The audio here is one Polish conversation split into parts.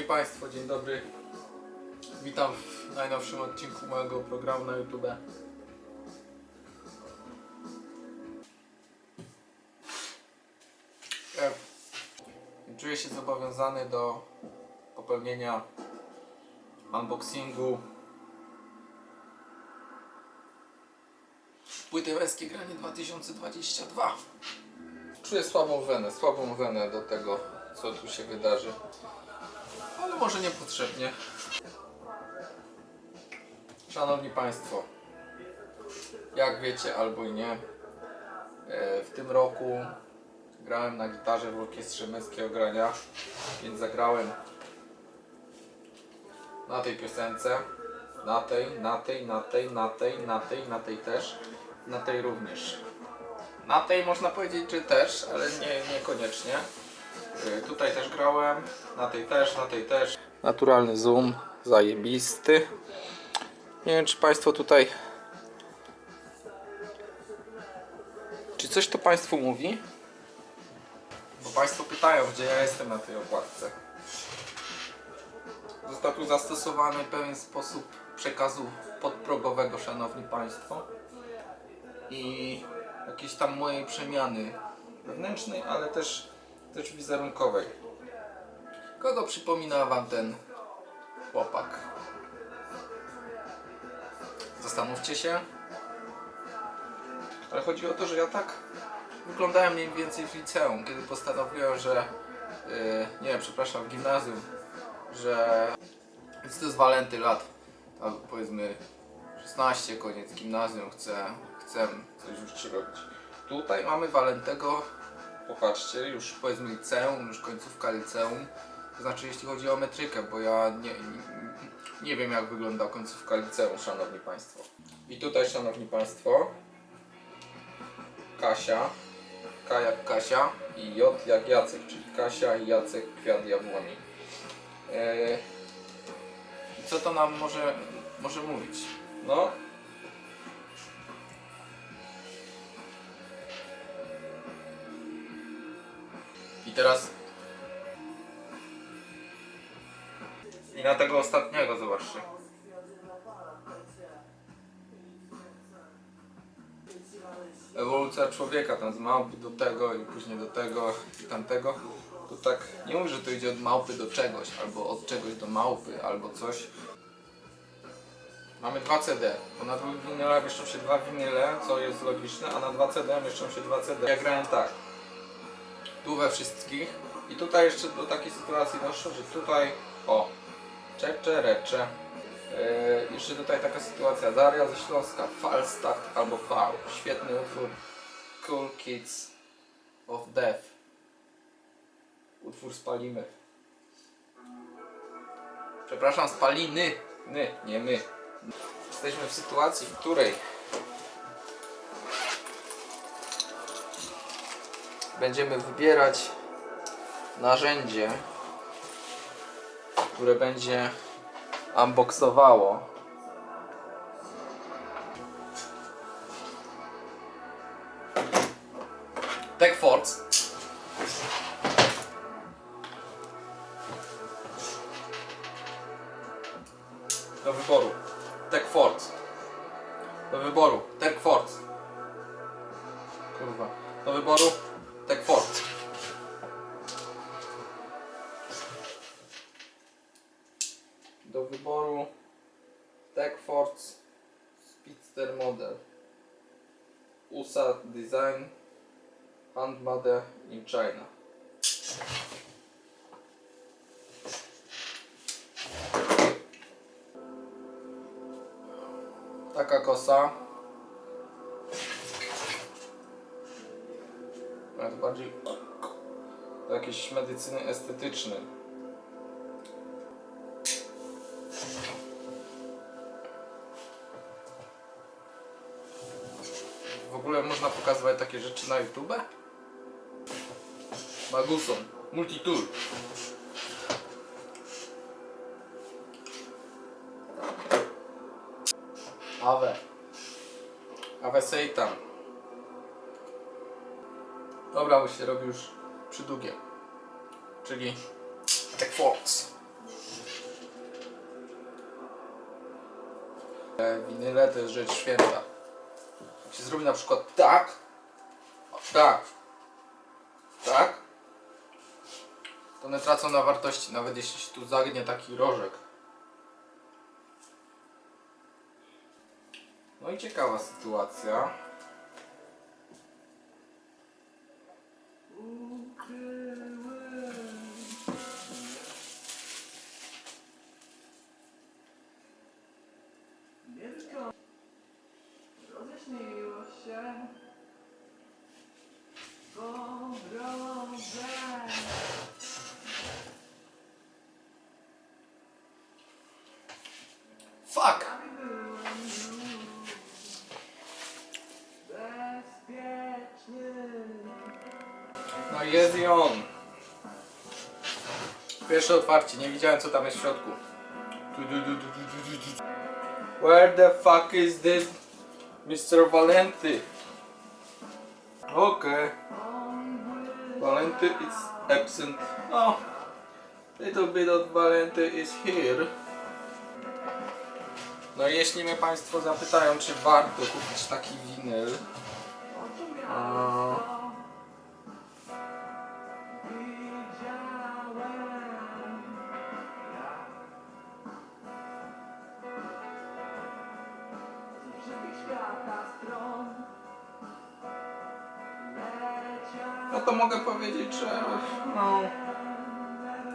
Szanowni Państwo, dzień dobry. Witam w najnowszym odcinku mojego programu na YouTube. Czuję się zobowiązany do popełnienia unboxingu płyty Weskie Granie 2022. Czuję słabą wenę, słabą wenę do tego, co tu się wydarzy. Może niepotrzebnie. Szanowni Państwo, jak wiecie albo i nie, e, w tym roku grałem na gitarze w orkiestrze męskiego grania, więc zagrałem na tej piosence, na tej, na tej, na tej, na tej, na tej, na tej też, na tej również. Na tej można powiedzieć, że też, ale nie, niekoniecznie. Y, Tutaj też grałem, na tej też, na tej też. Naturalny zoom, zajebisty. Nie wiem, czy Państwo tutaj. Czy coś to Państwu mówi? Bo Państwo pytają, gdzie ja jestem na tej okładce. Został tu zastosowany pewien sposób przekazu podprogowego, Szanowni Państwo. I jakiejś tam mojej przemiany wewnętrznej, ale też, też wizerunkowej. Kogo przypomina Wam ten chłopak? Zastanówcie się. Ale chodzi o to, że ja tak wyglądałem mniej więcej w liceum, kiedy postanowiłem, że yy, nie, przepraszam, w gimnazjum, że więc to jest walenty lat, tam powiedzmy 16, koniec gimnazjum, chcę, chcę coś już robić. Tutaj mamy walentego, popatrzcie, już powiedzmy liceum, już końcówka liceum, to znaczy jeśli chodzi o metrykę, bo ja nie, nie, wiem jak wygląda końcówka liceum, szanowni państwo. I tutaj, szanowni państwo, Kasia, K jak Kasia i J jak Jacek, czyli Kasia i Jacek kwiat jabłoni. I co to nam może, może mówić? No. I teraz. I na tego ostatniego zobaczcie. Ewolucja człowieka, tam z małpy do tego i później do tego i tamtego. To tak, nie mówię, że to idzie od małpy do czegoś, albo od czegoś do małpy, albo coś. Mamy dwa CD, bo na dwóch winylach mieszczą się dwa winyle, co jest logiczne, a na dwa CD mieszczą się dwa CD. Ja grałem tak, tu we wszystkich i tutaj jeszcze do takiej sytuacji doszło, że tutaj, o, czecze, recze. Yy, jeszcze tutaj taka sytuacja, Daria ze Śląska, Falstaff albo V, świetny utwór, Cool Kids of Death. Utwór spalimy. Przepraszam, spaliny. My, nie my. Jesteśmy w sytuacji, w której będziemy wybierać narzędzie, które będzie unboxowało wyboru TechForce Speedster Model. USA Design Handmade in China. Taka kosa. Bardziej do jakiejś medycyny estetycznej na YouTube? Baguson, multitool. Awe. Awe Seitan. Dobra, bo się robi już przydługie. Czyli The Fox. E, winyle to jest rzecz święta. Jak się zrobi na przykład tak, tak, tak, to one tracą na wartości, nawet jeśli się tu zagnie taki rożek. No i ciekawa sytuacja. Się jest i on. Pierwsze otwarcie, nie widziałem co tam jest w środku. Where the fuck is this Mr. Valenty? Okay. Valenty is absent. Oh, little bit of Valenty is here. No jeśli mnie Państwo zapytają, czy warto kupić taki winyl, To mogę powiedzieć, że no,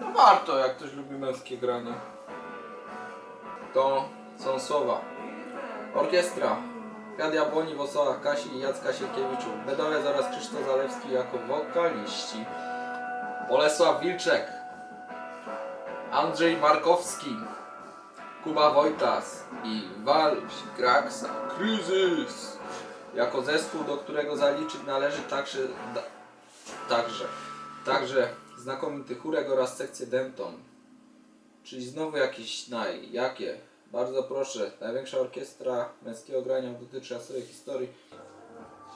no warto, jak ktoś lubi męskie granie. To są słowa. Orkiestra. Radia Boni, Wosoła, Kasi i Jacka Sierkiewiczów. Bedowiec oraz Krzysztof Zalewski jako wokaliści. Bolesław Wilczek. Andrzej Markowski. Kuba Wojtas i Walś Graksa. Kryzys. Jako zespół, do którego zaliczyć należy także, także, także znakomity chórek oraz sekcję Denton. Czyli znowu jakiś naj. Jakie? Bardzo proszę. Największa orkiestra męskiego grania w dotychczasowej historii.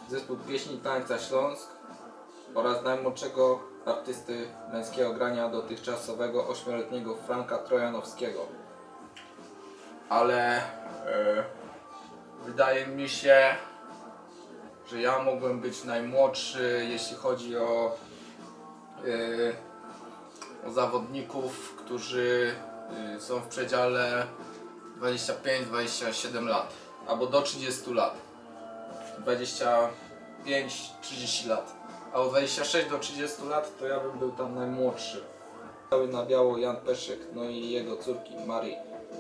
Zespół pieśni tańca Śląsk oraz najmłodszego artysty męskiego grania dotychczasowego ośmioletniego Franka Trojanowskiego. Ale e, wydaje mi się, że ja mogłem być najmłodszy, jeśli chodzi o, e, o zawodników, którzy e, są w przedziale 25-27 lat, albo do 30 lat. 25-30 lat. A od 26 do 30 lat to ja bym był tam najmłodszy. Cały na biało Jan Peszek, no i jego córki Marii.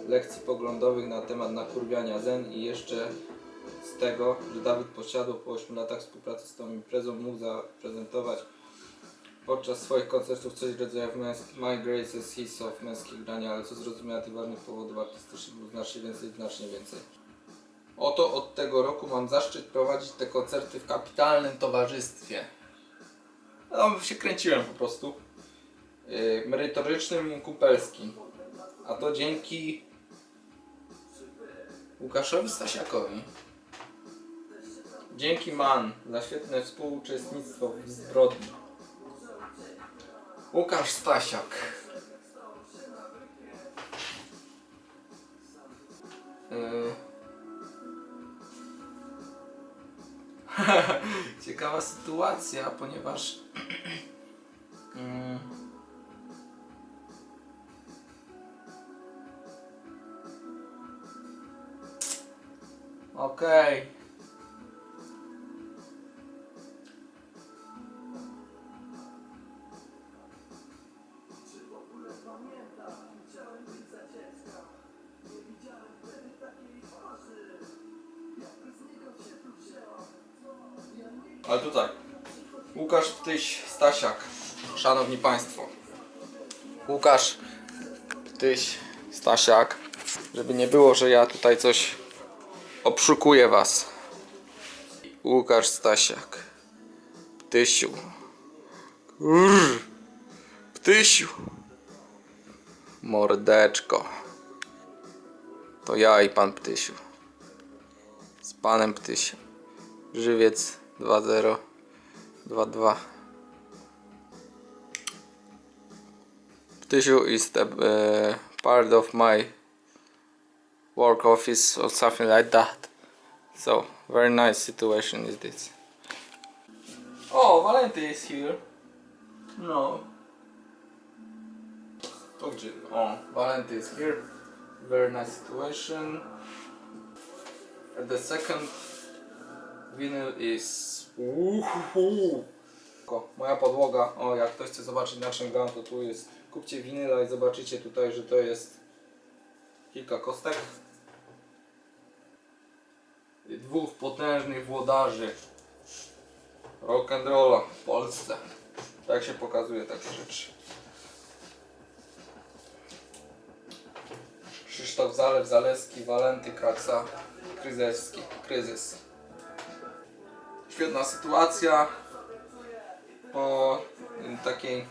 Lekcji poglądowych na temat nakurwiania zen i jeszcze z tego, że Dawid posiadł po 8 latach współpracy z tą imprezą mógł zaprezentować podczas swoich koncertów coś w rodzaju My Graces His of męskich grania, ale co zrozumiałe tych ważnych powodów artystycznych było znacznie więcej, znacznie więcej. Oto od tego roku mam zaszczyt prowadzić te koncerty w kapitalnym towarzystwie. No, się kręciłem po prostu. Yy, merytorycznym i kumpelskim. A to dzięki Łukaszowi Stasiakowi. Dzięki Man za świetne współuczestnictwo w zbrodni. Łukasz Stasiak. Yy. Ciekawa sytuacja, ponieważ mm, Okej. Ale tutaj. Łukasz Ptyś Stasiak. Szanowni Państwo. Łukasz Ptyś Stasiak. Żeby nie było, że ja tutaj coś obszukuję Was. Łukasz Stasiak. Ptysiu. Urr. Ptysiu. Mordeczko. To ja i pan Ptysiu. Z panem Ptysiem. Żywiec 2-0 2-2 Ptysiu is the uh, part of my work office or something like that. So very nice situation is this. Oh, Valenty is here. No. To gdzie? O, Valenty is here. Very nice situation. And the second vinyl is... Uhuhu. Moja podłoga. O, jak ktoś chce zobaczyć na czym gram, to tu jest. Kupcie winyla i zobaczycie tutaj, że to jest kilka kostek. I dwóch potężnych włodarzy rock and rolla w Polsce. Tak się pokazuje takie rzeczy. Krzysztof Zalew, Zaleski, Walenty, Kraksa, Kryzewski, Kryzys. Świetna sytuacja po mm, takiej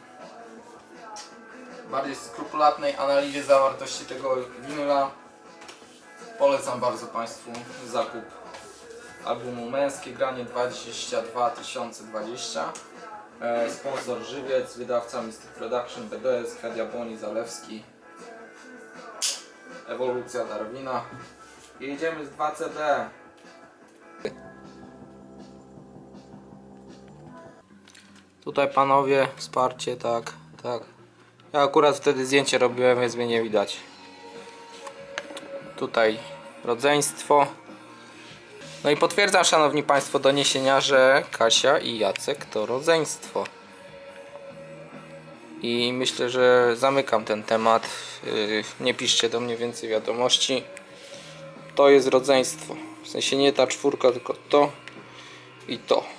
bardziej skrupulatnej analizie zawartości tego winyla. Polecam bardzo Państwu zakup albumu Męskie Granie 22 2020 e, sponsor Żywiec, wydawca Mystic Production, BDS, Kadia Boni, Zalewski. Ewolucja Darwina. I jedziemy z 2 Tutaj panowie, wsparcie, tak, tak. Ja akurat wtedy zdjęcie robiłem, więc mnie nie widać. Tutaj rodzeństwo. No i potwierdzam, szanowni państwo, doniesienia, że Kasia i Jacek to rodzeństwo. I myślę, że zamykam ten temat. Yy, Nie piszcie do mnie więcej wiadomości. To jest rodzeństwo. W sensie nie ta czwórka, tylko to i to.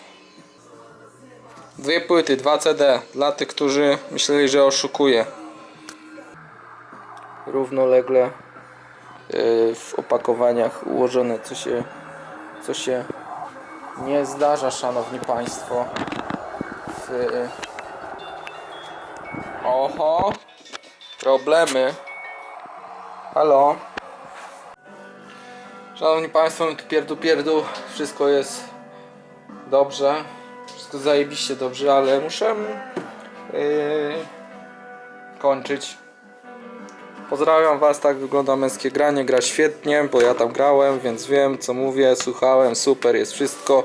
Dwie płyty, dwa CD dla tych, którzy myśleli, że oszukuję. Równolegle yy, w opakowaniach ułożone, co się, co się nie zdarza, szanowni państwo. W... Oho, problemy. Halo. Szanowni państwo, my tu pierdu pierdu, wszystko jest dobrze. Wszystko zajebiście dobrze, ale muszę yy, kończyć. Pozdrawiam Was, tak wygląda męskie granie, gra świetnie, bo ja tam grałem, więc wiem co mówię, słuchałem, super jest wszystko,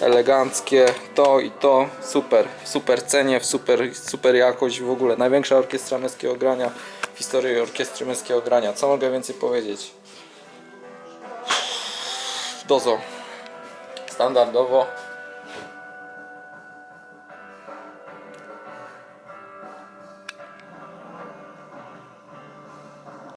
eleganckie, to i to, super, w super cenie, w super, super jakość, w ogóle największa orkiestra męskiego grania w historii orkiestry męskiego grania, co mogę więcej powiedzieć? Dozo, standardowo